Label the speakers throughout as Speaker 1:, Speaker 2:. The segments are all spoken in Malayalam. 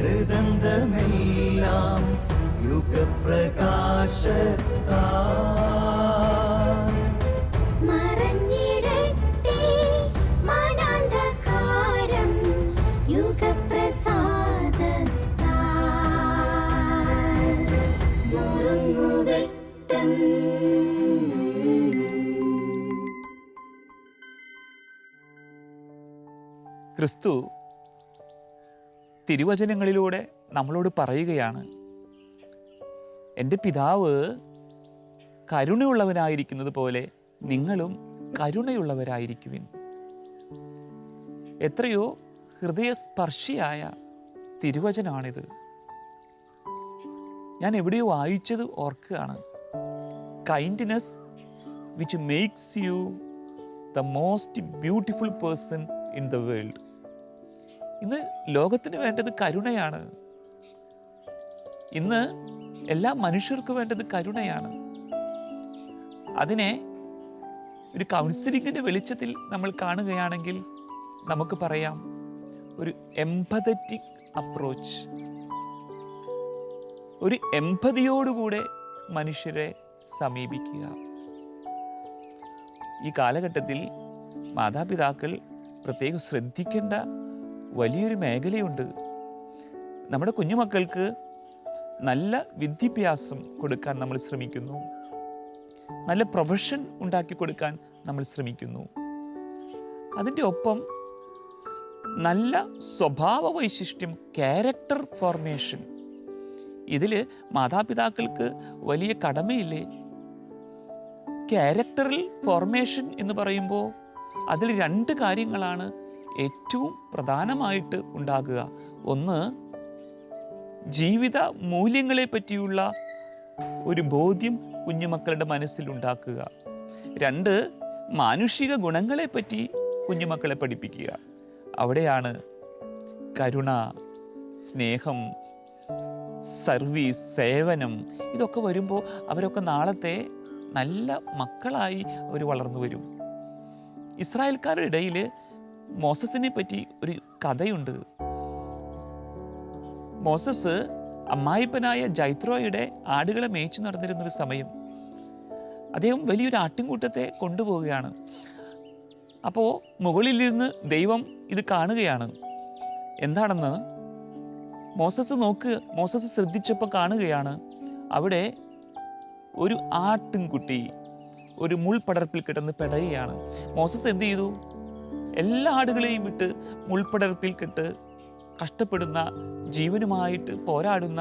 Speaker 1: ഹൃദന്തമെല്ലാം യുഗപ്രകാശത്താ
Speaker 2: മറഞ്ഞിടട്ടെ മാനാന്ധകാരം യുഗപ്രസാദത്താൽ. നുറുങ്ങുവെട്ടം
Speaker 3: ക്രിസ്തു തിരുവചനങ്ങളിലൂടെ നമ്മളോട് പറയുകയാണ് എന്റെ പിതാവ് കരുണയുള്ളവനായിരിക്കുന്നത് പോലെ നിങ്ങളും കരുണയുള്ളവരായിരിക്കുവിൻ. എത്രയോ ഹൃദയസ്പർശിയായ തിരുവചനാണിത്. ഞാൻ എവിടെയോ വായിച്ചത് ഓർക്കുകയാണ്. Kindness which makes you the most beautiful person in the world ഇന്ന് ലോകത്തിന് വേണ്ടത് കരുണയാണ്. ഇന്ന് എല്ലാ മനുഷ്യർക്കും വേണ്ടത് കരുണയാണ്. അതിനെ ഒരു കൗൺസിലിങ്ങിന്റെ വെളിച്ചത്തിൽ നമ്മൾ കാണുകയാണെങ്കിൽ നമുക്ക് പറയാം ഒരു എംപതറ്റിക് അപ്രോച്ച് ഒരു എംപതിയോടുകൂടെ മനുഷ്യരെ സമീപിക്കുക. ഈ കാലഘട്ടത്തിൽ മാതാപിതാക്കൾ പ്രത്യേകം ശ്രദ്ധിക്കേണ്ട വലിയൊരു മേഖലയുണ്ട്. നമ്മുടെ കുഞ്ഞുമക്കൾക്ക് നല്ല വിദ്യാഭ്യാസം കൊടുക്കാൻ നമ്മൾ ശ്രമിക്കുന്നു. നല്ല പ്രൊഫഷൻ ഉണ്ടാക്കി കൊടുക്കാൻ നമ്മൾ ശ്രമിക്കുന്നു. അതിന്റെ ഒപ്പം നല്ല സ്വഭാവ വൈശിഷ്ട്യം ക്യാരക്ടർ ഫോർമേഷൻ ഇതിൽ മാതാപിതാക്കൾക്ക് വലിയ കടമയില്ലേ? ക്യാരക്ടറിൽ ഫോർമേഷൻ എന്ന് പറയുമ്പോൾ അതിൽ രണ്ട് കാര്യങ്ങളാണ് ഏറ്റവും പ്രധാനമായിട്ട് ഉണ്ടാകുക. ഒന്ന് ജീവിത മൂല്യങ്ങളെ പറ്റിയുള്ള ഒരു ബോധ്യം കുഞ്ഞുമക്കളുടെ മനസ്സിൽ ഉണ്ടാക്കുക. രണ്ട് മാനുഷിക ഗുണങ്ങളെ പറ്റി കുഞ്ഞുമക്കളെ പഠിപ്പിക്കുക. അവിടെയാണ് കരുണ സ്നേഹം സർവീസ് സേവനം ഇതൊക്കെ വരുമ്പോൾ അവരൊക്കെ നാളത്തെ നല്ല മക്കളായി അവർ വളർന്നു വരും. ഇസ്രായേൽക്കാരുടെ ഇടയിൽ മോസസിനെ പറ്റി ഒരു കഥയുണ്ട്. മോസസ് അമ്മായിപ്പനായ ജൈത്രോയുടെ ആടുകളെ മേയിച്ചു നടന്നിരുന്നൊരു സമയം. അദ്ദേഹം വലിയൊരു ആട്ടിൻകൂട്ടത്തെ കൊണ്ടുപോവുകയാണ്. അപ്പോൾ മുകളിലിരുന്ന് ദൈവം ഇത് കാണുകയാണ്. എന്താണെന്ന്? മോസസ് നോക്ക് മോസസ് ശ്രദ്ധിച്ചപ്പോൾ കാണുകയാണ്. അവിടെ ഒരു ആട്ടിൻകുട്ടി ഒരു മുൾപടർപ്പിൽ കിടന്ന് പിടയുകയാണ്. മോസസ് എന്ത് ചെയ്തു? എല്ലാ ആടുകളെയും വിട്ട് മുൾപ്പടർപ്പിൽ കെട്ട് കഷ്ടപ്പെടുന്ന ജീവനുമായിട്ട് പോരാടുന്ന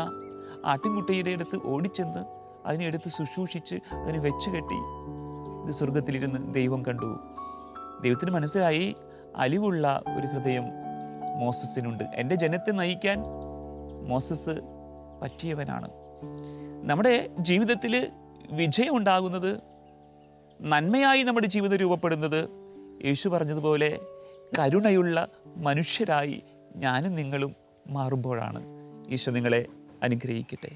Speaker 3: ആട്ടിൻകുട്ടിയുടെ അടുത്ത് ഓടിച്ചെന്ന് അതിനെ എടുത്ത് ശുശ്രൂഷിച്ച് അതിനെ വെച്ച് കെട്ടി ഇത് സ്വർഗത്തിലിരുന്ന് ദൈവം കണ്ടു. ദൈവത്തിന് മനസ്സിലായി അലിവുള്ള ഒരു ഹൃദയം മോസസിനുണ്ട്. എന്റെ ജനത്തെ നയിക്കാൻ മോസസ് പറ്റിയവനാണ്. നമ്മുടെ ജീവിതത്തിൽ വിജയം ഉണ്ടാകുന്നത് നന്മയായി നമ്മുടെ ജീവിതം രൂപപ്പെടുന്നത് യേശു പറഞ്ഞതുപോലെ കരുണയുള്ള മനുഷ്യരായി ഞാനും നിങ്ങളും മാറുമ്പോഴാണ്. ഈശോ നിങ്ങളെ അനുഗ്രഹിക്കട്ടെ.